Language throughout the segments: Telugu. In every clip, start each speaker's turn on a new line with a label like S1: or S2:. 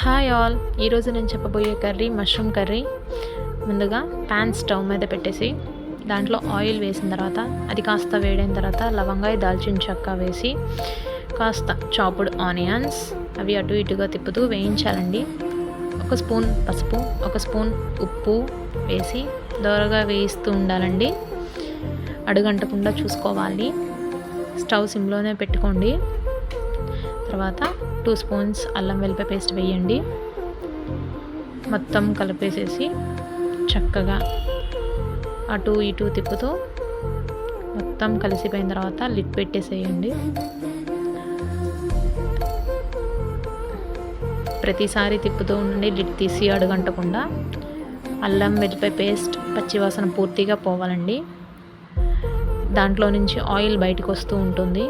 S1: హాయ్ ఆల్ ఈరోజు నేను చెప్పబోయే కర్రీ మష్రూమ్ కర్రీ. ముందుగా ప్యాన్ స్టవ్ మీద పెట్టేసి దాంట్లో ఆయిల్ వేసిన తర్వాత అది కాస్త వేడైన తర్వాత లవంగాయ దాల్చిన చెక్క వేసి కాస్త చాపుడ్ ఆనియన్స్ అవి అటు ఇటుగా తిప్పుతూ వేయించాలండి. ఒక స్పూన్ పసుపు ఒక స్పూన్ ఉప్పు వేసి దోరగా వేయిస్తూ ఉండాలండి. అడుగంటకుండా చూసుకోవాలి. స్టవ్ సిమ్లోనే పెట్టుకోండి. తర్వాత టూ స్పూన్స్ అల్లం వెల్లిపాయ పేస్ట్ వేయండి. మొత్తం కలిపేసేసి చక్కగా అటు ఇటు తిప్పుతూ మొత్తం కలిసిపోయిన తర్వాత లిడ్ పెట్టేసేయండి. ప్రతిసారి తిప్పుతూ ఉండండి లిడ్ తీసి అడుగంటకుండా. అల్లం వెల్లిపాయ పేస్ట్ పచ్చివాసన పూర్తిగా పోవాలండి. దాంట్లో నుంచి ఆయిల్ బయటకు వస్తూ ఉంటుంది.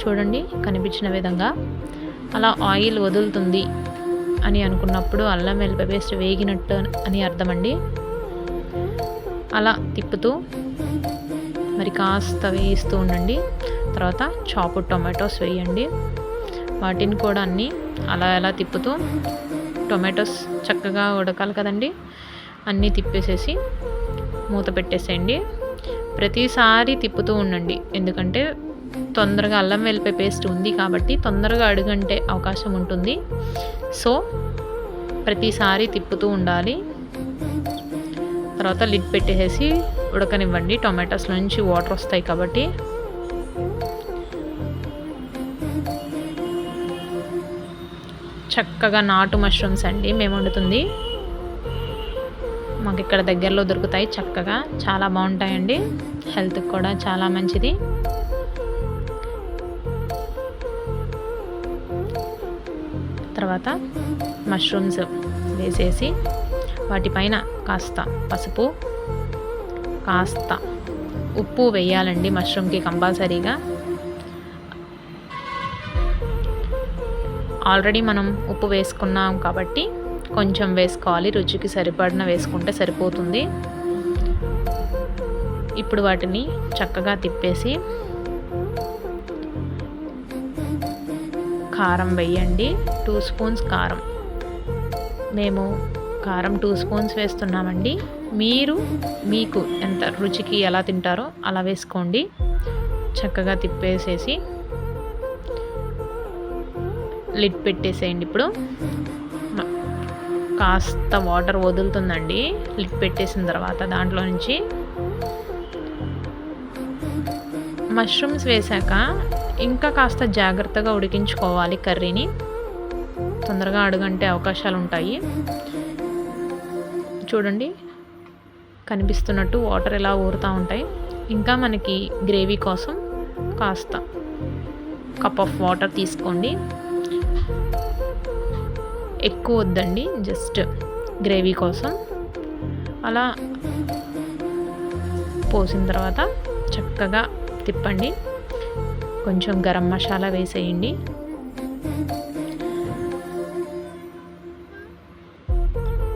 S1: చూడండి కనిపించిన విధంగా. అలా ఆయిల్ వదులుతుంది అని అనుకున్నప్పుడు అల్లం వెల్లిపాయ పేస్ట్ వేగినట్టు అని అర్థమండి. అలా తిప్పుతూ మరి కాస్త వేయిస్తూ ఉండండి. తర్వాత చాపు టొమాటోస్ వేయండి. వాటిని కూడా అన్నీ అలా ఎలా తిప్పుతూ టొమాటోస్ చక్కగా ఉడకాలి కదండి. అన్నీ తిప్పేసేసి మూత పెట్టేసేయండి. ప్రతిసారి తిప్పుతూ ఉండండి. ఎందుకంటే తొందరగా అల్లం వెల్లిపాయ పేస్ట్ ఉంది కాబట్టి తొందరగా అడుగంటే అవకాశం ఉంటుంది. సో ప్రతిసారి తిప్పుతూ ఉండాలి. తర్వాత లిడ్ పెట్టేసి ఉడకనివ్వండి. టొమాటోస్ నుంచి వాటర్ వస్తాయి కాబట్టి. చక్కగా నాటు మష్రూమ్స్ అండి. మేము వండుతుంది. మాకు ఇక్కడ దగ్గరలో దొరుకుతాయి. చక్కగా చాలా బాగుంటాయండి. హెల్త్కి కూడా చాలా మంచిది. తర్వాత మష్రూమ్స్ వేసేసి వాటిపైన కాస్త పసుపు కాస్త ఉప్పు వేయాలండి మష్రూమ్కి కంపల్సరీగా. ఆల్రెడీ మనం ఉప్పు వేసుకున్నాం కాబట్టి కొంచెం వేసుకోవాలి రుచికి సరిపడిన వేసుకుంటే సరిపోతుంది. ఇప్పుడు వాటిని చక్కగా తిప్పేసి కారం వేయండి టూ స్పూన్స్ కారం. మేము కారం టూ స్పూన్స్ వేస్తున్నామండి. మీరు మీకు ఎంత రుచికి ఎలా తింటారో అలా వేసుకోండి. చక్కగా తిప్పేసేసి లిడ్ పెట్టేసేయండి ఇప్పుడు. కాస్త వాటర్ వదులుతుందండి. లిడ్ పెట్టేసిన తర్వాత దాంట్లో నుంచి. మష్రూమ్స్ వేశాక ఇంకా కాస్త జాగ్రత్తగా ఉడికించుకోవాలి కర్రీని. తొందరగా అడుగంటే అవకాశాలు ఉంటాయి చూడండి కనిపిస్తున్నట్టు వాటర్ ఎలా ఊరుతూ ఉంటాయి. ఇంకా మనకి గ్రేవీ కోసం కాస్త కప్ ఆఫ్ వాటర్ తీసుకోండి. ఎక్కువ వద్దండి జస్ట్ గ్రేవీ కోసం. అలా పోసిన తర్వాత చక్కగా తిప్పండి. కొంచెం గరం మసాలా వేసేయండి.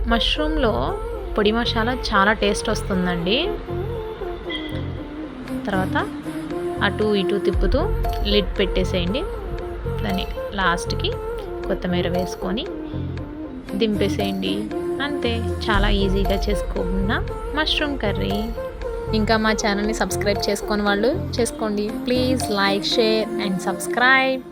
S1: మష్రూమ్లో పొడి మసాలా చాలా టేస్ట్ వస్తుందండి. తర్వాత అటు ఇటు తిప్పుతూ లిడ్ పెట్టేసేయండి. దాన్ని లాస్ట్కి కొత్తిమీర వేసుకొని దింపేసేయండి. అంతే చాలా ఈజీగా చేసుకున్న మష్రూమ్ కర్రీ. ఇంకా మా ఛానల్ని సబ్స్క్రైబ్ చేసుకొని వాళ్ళు చేసుకోండి. Please like share and subscribe.